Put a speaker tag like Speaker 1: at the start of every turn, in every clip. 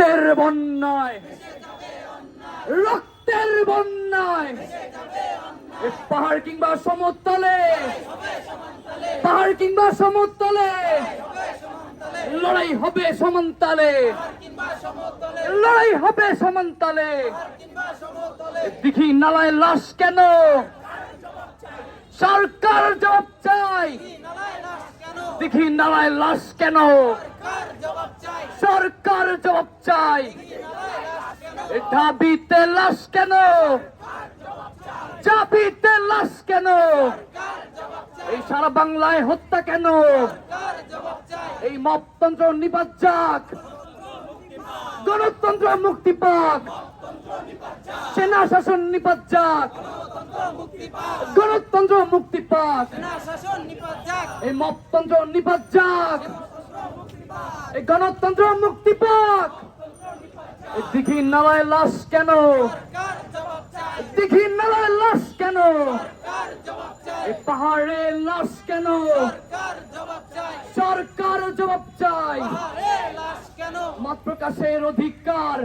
Speaker 1: রক্তের বন্যায় রক্তের বন্যায়। পাহাড় কিংবা সমতলে, পাহাড় কিংবা সমতলে, লড়াই হবে সমান্তালে। লড়াই হবে সমান্তালে। দেখি নালায় লাশ কেন? সরকার জবাব চাই দেখি নালায় লাশ কেন? সরকার জবাব চাই। ঢাবিতে লাশ কেন? চাবিতে লাশ কেন? এই সারা বাংলায় হত্যা কেন? এই মপতন্ত্র নিপাত যাক। গণতন্ত্র মুক্তি পাক। সেনা শাসন নিপাত যাক। গণতন্ত্র মুক্তি পাক। এই মপতন্ত্র নিপাত যাক। এই গণতন্ত্র মুক্তি পাক। দিঘি নালায় লাশ কেন? দিঘি নালায় লাশ কেন? পাহাড়ে লাশ কেন? সরকার জবাব চাই। মত প্রকাশের অধিকার।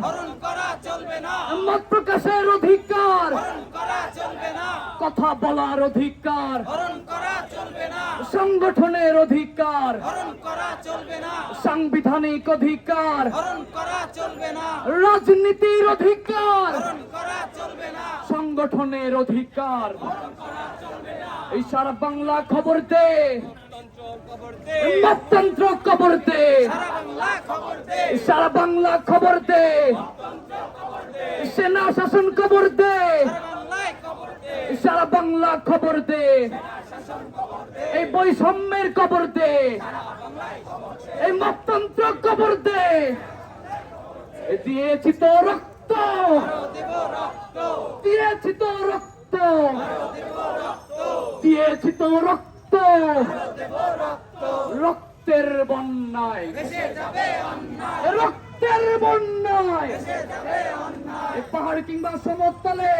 Speaker 1: মত প্রকাশের অধিকার। কথা বলার অধিকার। সংগঠনের অধিকার। সাংবিধানিক অধিকার। রাজনীতির অধিকার। সংগঠনের অধিকার। এই সারা বাংলা খবর দে। মততন্ত্র খবর দে। সারা বাংলা খবর দে। সেনা শাসন খবর দে। সারা বাংলা খবর দে। এই বৈষম্যের খবর দে। এই মতন্ত্র খবর দে। দিয়েছি তো রক্ত। দিয়েছি তো রক্ত। দিয়েছি তো রক্ত। রক্তের বন্যায়। রক্তের বন্যায়। পাহাড় কিংবা সমতলে।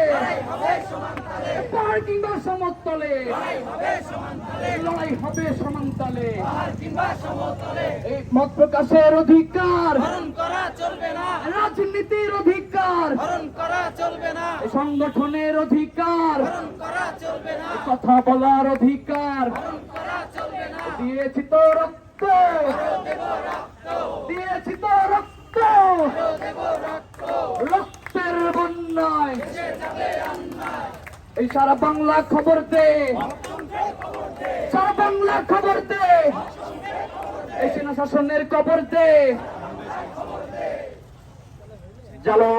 Speaker 1: পাহাড় কিংবা সমতলে। লড়াই হবে সমান্তলে এই মত প্রকাশের অধিকার। রাজনীতির অধিকার। সংগঠনের অধিকার। কথা বলার অধিকার। দিয়েছি তো রক্ত। দিয়েছি তো রক্ত রক্তের বন্যায় এই সারা বাংলা খবর দে। সারা বাংলা খবর দে। এই সেনা শাসনের খবর দে। জালো।